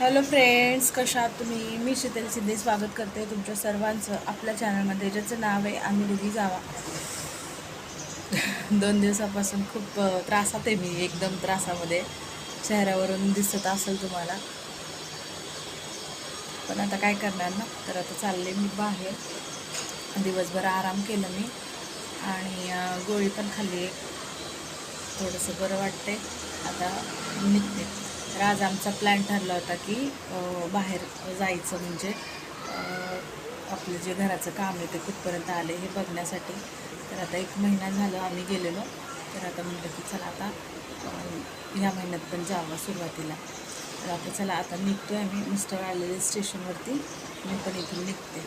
Hello friends कशा आहात तुम्ही? मी शीतल सिद्धे स्वागत करते तुमच्या सर्वांचं आपल्या चॅनलमध्ये ज्याचं नाव आहे आम्ही दिली जावा. दोन दिवसापासून खूप त्रासात आहे मी एकदम त्रासामध्ये. चेहऱ्यावरून दिसत असेल तुम्हाला. पण आता काय करणार ना? तर आता चालले मी बाहेर. दिवसभर आराम केलं मी. आणि गोळी पण खाल्ली. थोडंसं बरं वाटते आता निघते. तर आज आमचा प्लॅन ठरला होता की बाहेर जायचं म्हणजे आपलं जे घराचं काम आहे ते कुठपर्यंत आले हे बघण्यासाठी. तर आता एक महिना झालं आम्ही गेलेलो. तर आता म्हटलं की चला आता ह्या महिन्यात पण जावं सुरुवातीला. तर आता चला आता निघतो आहे आम्ही. मिस्टर आलेले स्टेशनवरती. मी पण इथून निघते.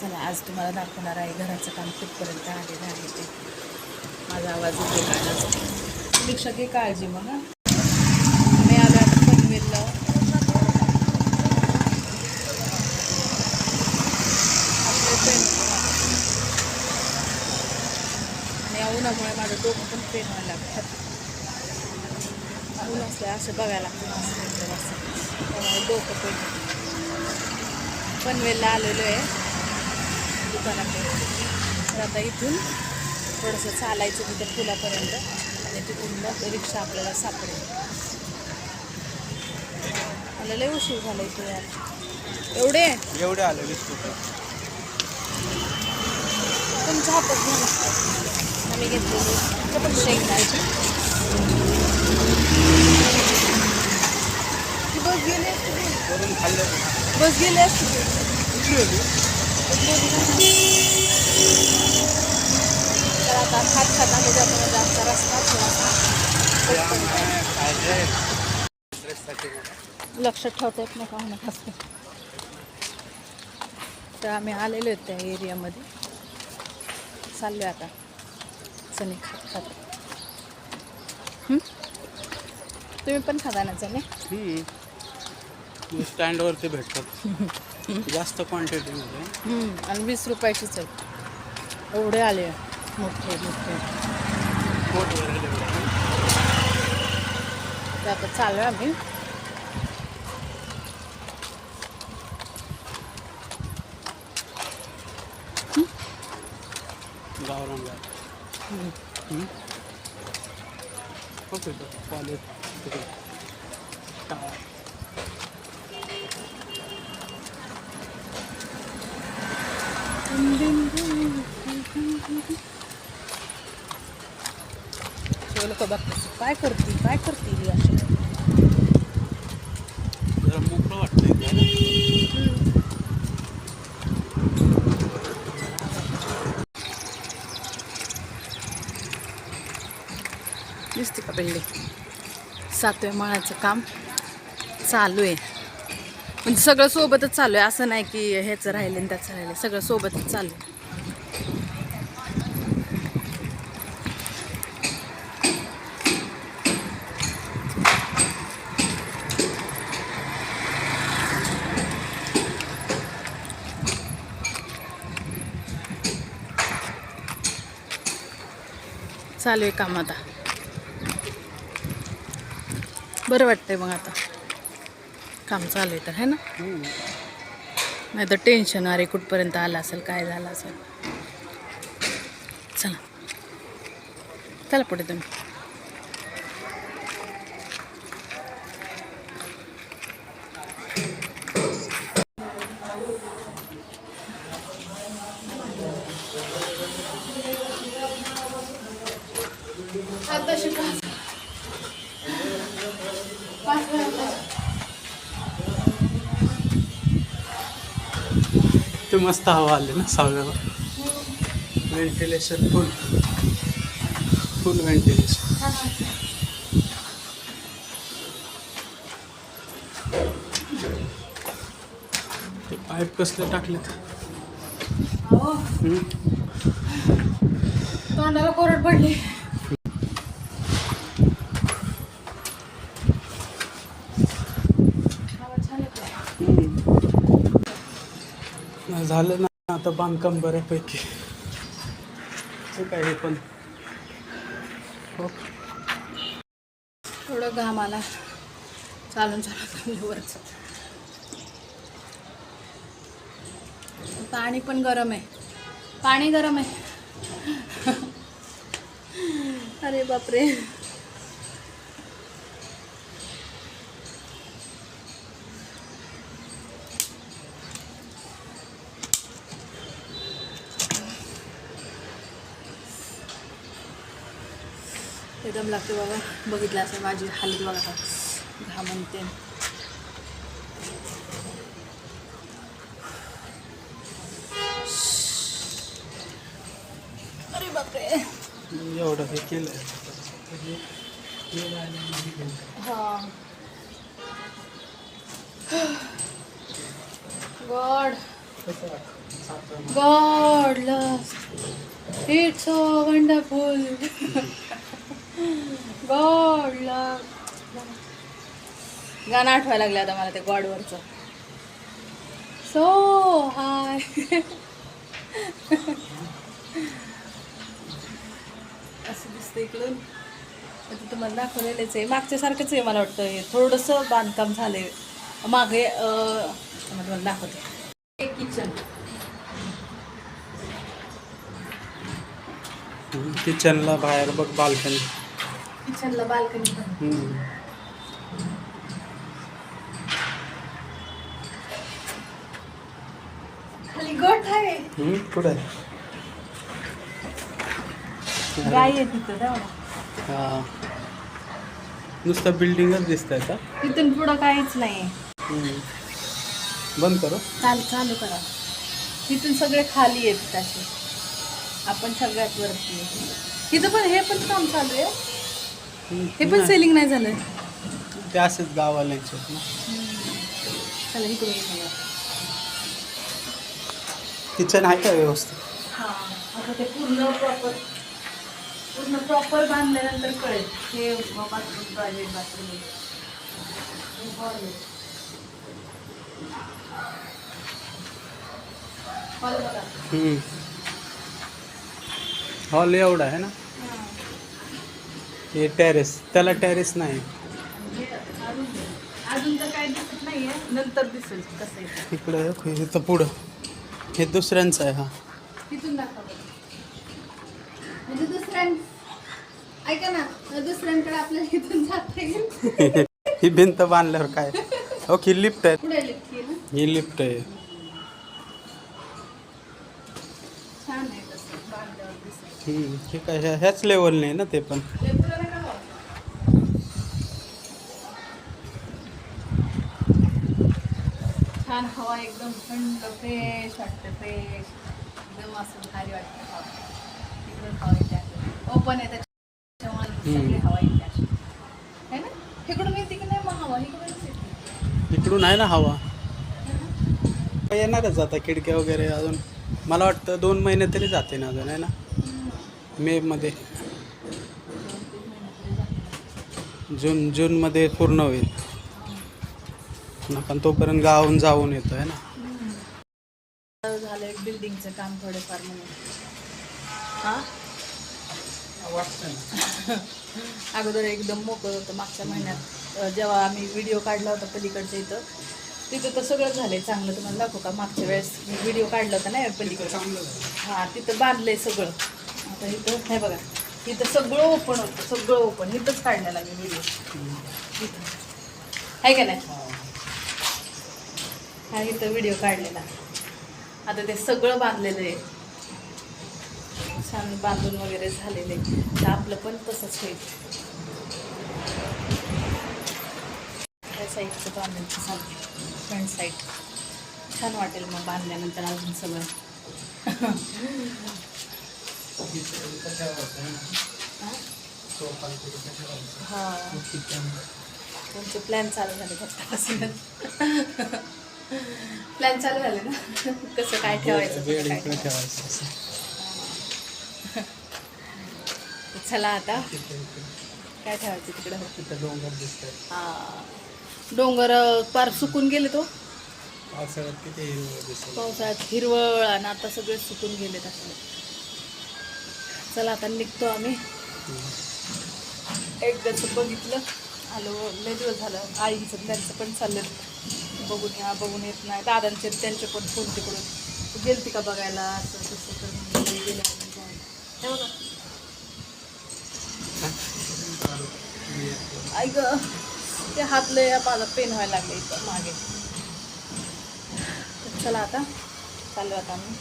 चला आज तुम्हाला दाखवणार आहे घराचं काम कुठपर्यंत आलेलं आहे ते. माझा आवाज येतो का दीक्षा काळजी मग हा मी आलो आता पनवेलला आपले पेन आणि या उन्हामुळे माझं डोकं पण पेन व्हायला लागतं. ऊन असलं असं बघायला लागतं त्यामुळे डोकं पेन पनवेलला आलेलो आहे दुकानाकडे. तर आता इथून थोडंसं चालायचं तिथं पुलापर्यंत. आणि तिथून मग रिक्षा आपल्याला सापडेल. मला लय उशीर झाला इथे यार एवढे? एवढे आले वीस रुपये तुमच्या हातात घ्या मी आम्ही घेतलेली पण बस गेली बस गेली तर आता खात खात आम्ही जातो म्हणजे जास्त रस्ता थोडासा लक्षात ठेवता येत नाही का खास तर आम्ही आलेलो आहेत त्या एरियामध्ये चाललो आहे आता. चणे खात खात? तुम्ही पण खाता ना चणे? स्टँडवरती भेटतात. जास्त क्वांटिटीमध्ये हं, आणि वीस रुपयाचीच आहे एवढे आले. मोठे मोठे. आता चालू आम्ही. हं. ओके कॉलेज तिकडे टाळा. ते लोक बघतात काय करते काय करते ही अशी जरा मोकळं वाटतं इथे. दिसते का बिल्डिंग सातव्या माळाचं काम चालू आहे. म्हणजे सगळं सोबतच चालू आहे. असं नाही की ह्याचं राहिलं आणि त्याचं राहिलं. सगळं सोबतच चालू आहे. चालू आहे काम आता. बरं वाटतंय मग आता. काम चालू आहे तर है ना? हम्म. नाही तर टेन्शन अरे कुठपर्यंत आलं असेल काय झालं असेल. चला. चला पुढे तुम्ही. ते मस्त हवा आली ना सहाव्याला ventilation full full ventilation pipe कसले टाकलेत. तोंडाला कोरड पडली. झालं ना आता बांधकाम बऱ्यापैकी. काय पण हो थोडं घाम आला. चालून चालून वरच. पाणी पण गरम आहे. पाणी गरम आहे. अरे बापरे. एकदम लागते बाबा. बघितलं असं माझी हालत बघा आता. घामनते अरे बापरे. एवढं हे केलं हा. God. God love it's so wonderful god love. गाणं आठवायला लागलं आता मला ते गॉडवरचं. सो हाय असं दिसतं इकडून. आता तुम्हाला दाखवलेलंच आहे. मागच्यासारखंच आहे मला वाटतं हे. थोडंसं बांधकाम झालंय. मागे अं, तुम्हाला दाखवते. किचन किचनला बाहेर बघ बाल्कनी किचनला बाल्कनी पण. खाली गोठ आहे. कुठं आहे. गाय आहे तिथं तेवढा हा. नुसतं बिल्डिंगच दिसत आहे का? तिथून पुढं काहीच नाही हम्म. बंद करू? चाल चालू करा. तिथून सगळे खाली आहेत असे. आपण सगळ्यात वरती आहे. तिथं पण हे पण काम चालू आहे? हे पण सेलिंग नाही झालं ते असेच गावाल्यांचे आहेत ना. चला इकडे येऊया. किचन आहे का व्यवस्थित? हा आता ते पूर्ण प्रॉपर पूर्ण प्रॉपर बांधल्यानंतर कळेल. हे बाथरूम टॉयलेट बाथरूम हॉल बघा. हॉल एवढा आहे ना? हे टेरेस त्याला टेरेस नाही आणि अजून अजून तर काय दिसत नाहीये नंतर दिसेल कसं आहे ते. इकडं इथं पुढं हे दुसऱ्यांचं आहे हा तिथून दाखवा बरं. म्हणजे दुसऱ्यां ऐका ना दुसऱ्यांकडे आपल्याला इथून जाता येईल ही भिंत बांधल्यावर काय ओके लिफ्ट आहे पुढे ही लिफ्ट आहे छान आहे तसं बांधल्यावर दिसेल हम्म. हे काय ह्या- ह्याच लेवलने ना ते पण तुला नाही का भाऊ? छान हवा एकदम थंड फ्रेश वाटतं फ्रेश. एकदम असं भारी वाटतं हवा. इकडून हवा येते ओपन आहे त्याच्यामुळे सगळी हवा येते है ना? इकडून येते की नाही मग हवा? इकडूनच येते. इकडून आहे ना हवा. येणारच आता खिडक्या वगैरे अजून. मला वाटतं दोन महिने तरी जाते ना अजून आहे ना? मे मध्ये. जून जूनमध्ये पूर्ण होईल. न पण तोपर्यंत गावून जाऊन येतो आहे ना. झालं एक बिल्डिंगचं काम थोडंफार म्हणून. हा? अगोदर एकदम मोकळं होतं मागच्या महिन्यात. जेव्हा आम्ही व्हिडिओ काढला होता पलीकडच्या इथं तिथं तर सगळं झालंय चांगलं. तुम्हाला दाखवू का? मागच्या वेळेस मी व्हिडिओ काढला होता नाही पलीकडे. हां तिथं बांधलंय सगळं. आता इथं हे बघा इथं सगळं ओपन होतं. सगळं ओपन इथंच काढलेला मी व्हिडिओ इथं. आहे का नाही? हा इथं व्हिडिओ काढलेला. आता ते सगळं बांधलेलं आहे. छान बांधून वगैरे झालेलं आहे. तर आपलं पण तसंच होईल. त्या साईडचं बांधायचं सांगते फ्रंट साईड छान वाटेल मग बांधल्यानंतर अजून सगळं. हा. तुमचे प्लॅन चालू झाले फक्तापासून प्लॅन चालू झाले ना? कसं काय ठेवायचं? असं. चला आता. काय ठेवायचं तिकडं? डोंगर हा. डोंगर पार सुकून गेले तो? पावसाळ्यात किती हिरवं दिसेल पावसाळ्यात हिरवळ आणि आता सगळे सुकून गेलेत असले चला आता निघतो आम्ही. एकदाच बघितलं. आलो लय दिवस झालं. आईंचं त्यांचं पण चाललं बघून या बघून येत नाही. दादांचे त्यांचे पण फोन तिकडून. गेलती का बघायला? असं तसं तर गेल्या गेले ते हात हे बघा. ते हातले माझा पेन व्हायला लागले इथं मागे. चला आता. चालू आता आम्ही.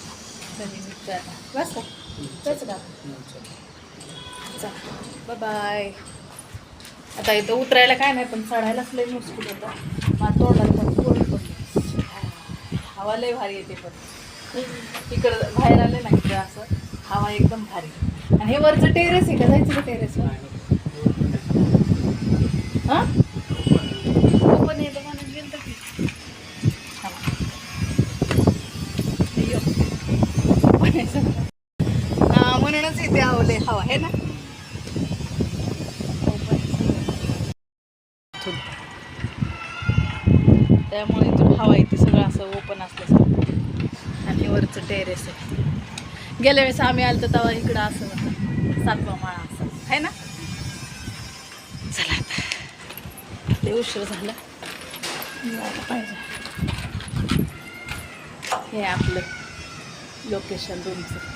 घरी निघतोय आता. बस का? का? चला. बाय बाय आता इथं उतरायला काय नाही पण चढायलाच लय मुश्किल होतं. माझ्या तोंडाला पण हवा लय भारी येते पण. इकडं बाहेर आले ना इकडं असं? हवा एकदम भारी. आणि हे वरचं टेरेस आहे का? जायचं का टेरेसवर हां ओपन येतं म्हणून गेलं तर की थांबा. अय्यो. open आहे सगळं. हा म्हणूनच इथे आवले हवा आहे ना Open आहे सगळं. इथून. त्यामुळे इथून हवा येते सगळं असं ओपन असल्यासारखं आणि वरचं टेरेस आहे. गेल्या वेळेस आम्ही आलो तेव्हा इकडं असं होतं. सातवा माळा असं. आहे ना? चला आता. ते उशीर झाला. जायला पाहिजे. हे आपलं लोकेशन रूमचं